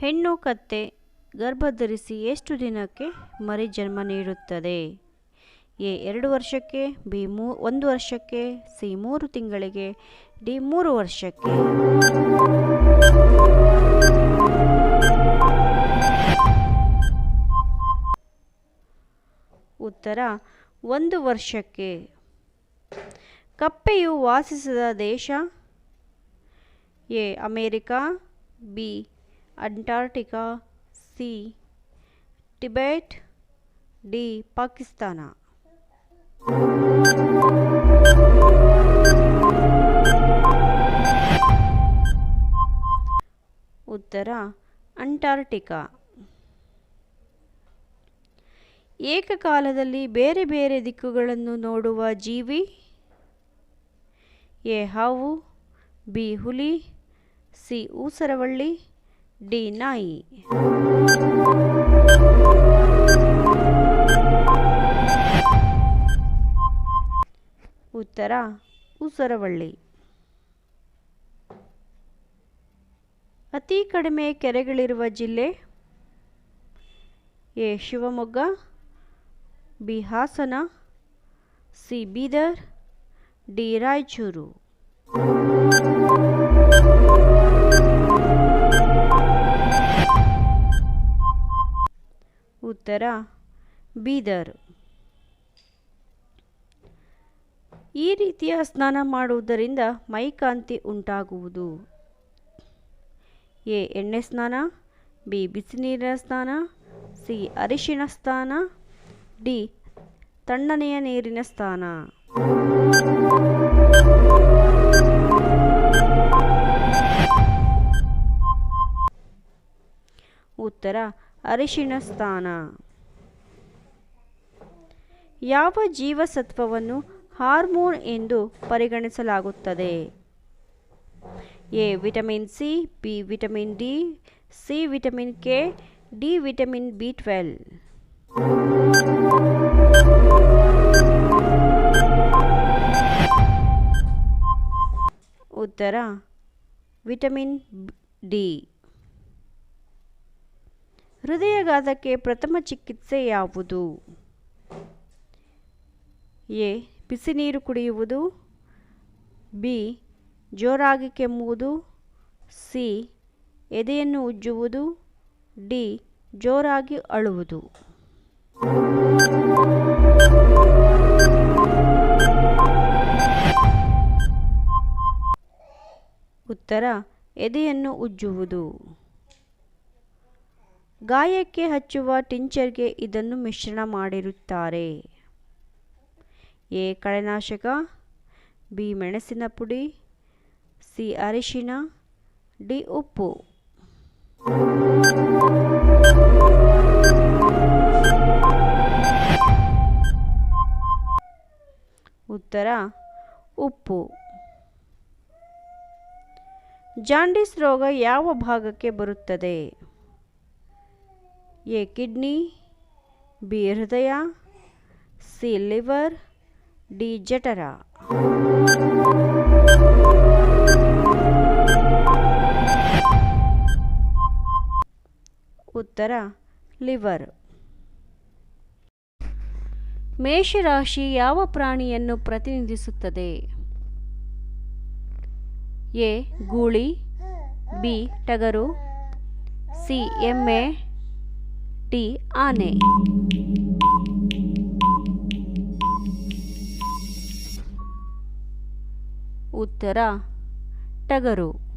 ಹೆಣ್ಣು ಕತ್ತೆ ಗರ್ಭಧರಿಸಿ ಎಷ್ಟು ದಿನಕ್ಕೆ ಮರಿ ಜನ್ಮ ನೀಡುತ್ತದೆ? ಎ, ಎರಡು ವರ್ಷಕ್ಕೆ, ಬಿ, ಮೂ, ಒಂದು ವರ್ಷಕ್ಕೆ, ಸಿ, ಮೂರು ತಿಂಗಳಿಗೆ, ಡಿ, ಮೂರು ವರ್ಷಕ್ಕೆ. ಉತ್ತರ, ಒಂದು ವರ್ಷಕ್ಕೆ. ಕಪ್ಪೆಯು ವಾಸಿಸಿದ ದೇಶ A, America, B Antarctica C Tibet D Pakistan ಉತ್ತರ ಅಂಟಾರ್ಟಿಕಾ ಏಕಕಾಲದಲ್ಲಿ ಬೇರೆ ಬೇರೆ ದಿಕ್ಕುಗಳನ್ನು ನೋಡುವ ಜೀವಿ? ಎ. ಹಾವು, ಬಿ. ಹುಲಿ, ಸಿ. ಊಸರವಳ್ಳಿ ನಾಯಿ ಉತ್ತರ, ಉಸರವಳ್ಳಿ. ಅತಿ ಕಡಿಮೆ ಕೆರೆಗಳಿರುವ ಜಿಲ್ಲೆ A. Shivamogga, B. Hassan, C. Bidar, D. Raichur. ಉತ್ತರ ಬೀದರ್. ಈ ರೀತಿಯ ಸ್ನಾನ ಮಾಡುವುದರಿಂದ ಮೈಕಾಂತಿ ಉಂಟಾಗುವುದು. ಎ. ಎಣ್ಣೆ ಸ್ನಾನ, ಬಿ. ಬಿಸಿನೀರಿನ ಸ್ನಾನ, ಸಿ. ಅರಿಶಿನ ಸ್ನಾನ, ಡಿ. ತಣ್ಣನೆಯ ನೀರಿನ ಸ್ನಾನ. ಉತ್ತರ, ಅರಿಶಿನ ಸ್ನಾನ. ಯಾವ ಜೀವಸತ್ವವನ್ನು ಹಾರ್ಮೋನ್ ಎಂದು ಪರಿಗಣಿಸಲಾಗುತ್ತದೆ? A, vitamin C, B, vitamin D, C, vitamin K, D, vitamin B twelve. ಉತ್ತರ, ವಿಟಮಿನ್ ಡಿ. ಹೃದಯಘಾತಕ್ಕೆ ಪ್ರಥಮ ಚಿಕಿತ್ಸೆ ಯಾವುದು? ಎ. ಬಿಸಿ ನೀರು ಕುಡಿಯುವುದು. ಬಿ. ಜೋರಾಗಿ ಕೆಮ್ಮುವುದು. ಸಿ. ಎದೆಯನ್ನು ಉಜ್ಜುವುದು. ಡಿ. ಜೋರಾಗಿ ಅಳುವುದು. ಉತ್ತರ. ಎದೆಯನ್ನು ಉಜ್ಜುವುದು. ಗಾಯಕ್ಕೆ ಹಚ್ಚುವ ಟಿಂಚರ್ಗೆ ಇದನ್ನು ಮಿಶ್ರಣ ಮಾಡಿರುತ್ತಾರೆ. ಎ. ಕಳೆನಾಶಕ, ಬಿ. ಮೆಣಸಿನ ಪುಡಿ, ಸಿ. ಅರಿಶಿನ, ಡಿ. ಉಪ್ಪು. ಉತ್ತರ, ಉಪ್ಪು. ಜಾಂಡಿಸ್ ರೋಗ ಯಾವ ಭಾಗಕ್ಕೆ ಬರುತ್ತದೆ? ಎ. Kidney, B. ಹೃದಯ, ಸಿ. ಲಿವರ್ ಡಿ ಜಠರ. ಉತ್ತರ, ಲಿವರ್. ಮೇಷರಾಶಿ ಯಾವ ಪ್ರಾಣಿಯನ್ನು ಪ್ರತಿನಿಧಿಸುತ್ತದೆ? ಎ, ಗೂಳಿ, ಬಿ, ಟಗರು, ಸಿ, ಎಮ್ಮೆ, ಡಿ, ಆನೆ. ಉತ್ತರ ಟಗರು.